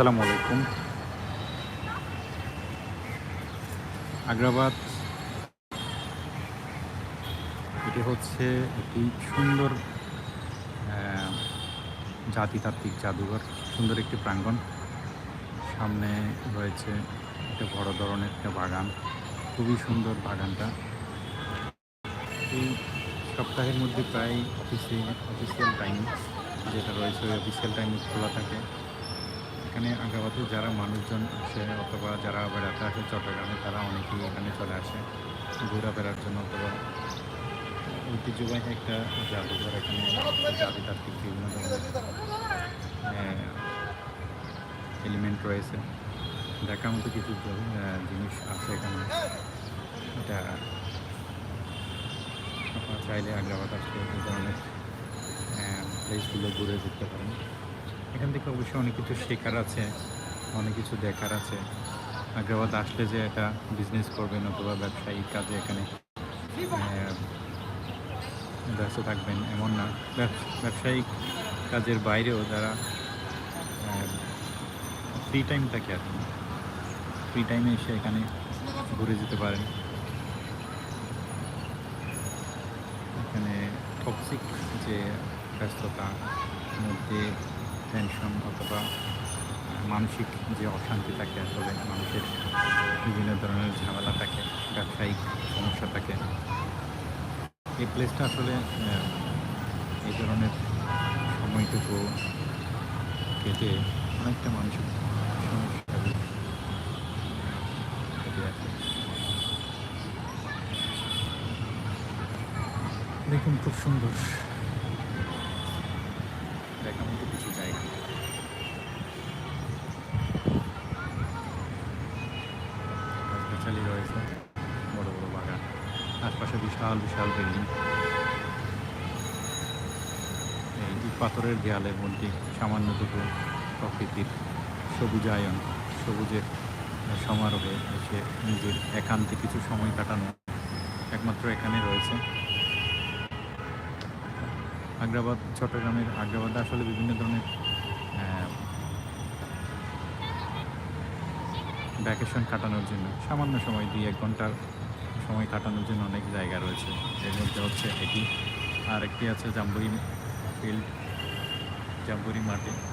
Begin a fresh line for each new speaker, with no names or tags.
আসসালামু আলাইকুম। আগ্রাবাদ। এটি হচ্ছে একটি সুন্দর জাতিতাত্ত্বিক জাদুঘর, সুন্দর একটি প্রাঙ্গণ। সামনে রয়েছে একটা বড় ধরনের একটা বাগান, খুবই সুন্দর বাগানটা। এই সপ্তাহের মধ্যে প্রায় অফিসে অফিসিয়াল টাইম যেটা রয়েছে অফিসিয়াল টাইম খোলা থাকে। এখানে আগ্রাবাদে যারা মানুষজন আসে অথবা যারা বেড়াতে আসে চট্টগ্রামে, তারা অনেকেই এখানে চলে আসে ঘোরাফেরার জন্য অথবা ঐতিহ্যবাহী একটা জাদুঘর এখানে জাতিতাত্ত্বিক বিভিন্ন ধরনের এলিমেন্ট রয়েছে। দেখার মতো কিছু জিনিস আছে এখানে। এটা আপনারা চাইলে আগ্রাবাদ এই ধরনের প্লেসগুলো ঘুরে দেখতে পারেন। এখান থেকে অবশ্যই অনেক কিছু শেখার আছে, অনেক কিছু দেখার আছে। আগ্রাবাদ আসলে যে এটা বিজনেস করবেন অথবা ব্যবসায়িক কাজে এখানে ব্যস্ত থাকবেন এমন না। ব্যবস- ব্যবসায়িক কাজের বাইরেও যারা ফ্রি টাইম থাকে আর ফ্রি টাইমে এসে এখানে ঘুরে যেতে পারেন। এখানে টক্সিক যে ব্যস্ততার মধ্যে টেনশন অথবা মানসিক যে অশান্তি থাকে, আসলে মানুষের বিভিন্ন ধরনের ঝামেলা থাকে, ব্যবসায়িক সমস্যা থাকে। এই প্লেসটা আসলে এই ধরনের সময়টুকু কেটে অনেকটা আসে। দেখুন, খুব সুন্দর দেখার মতো কিছু জায়গা গাছগাছালি রয়েছে। বড় বড় বাগান। আশপাশে বিশাল বিশাল বিল্ডিং। এই পাথরের দেয়ালের মধ্যে সামান্যটুকু প্রকৃতির সবুজায়ন, সবুজের সমারোহে এসে নিজের একান্তে কিছু সময় কাটানো একমাত্র এখানে রয়েছে। আগ্রাবাদ, চট্টগ্রামের আগ্রাবাদে আসলে বিভিন্ন ধরনের ভ্যাকেশন কাটানোর জন্য। সামান্য সময়, দুই এক ঘণ্টার সময় কাটানোর জন্য অনেক জায়গা রয়েছে। এর মধ্যে হচ্ছে এটি। আর একটি আছে জাম্বুরি ফিল্ড, জাম্বুরি মাঠে।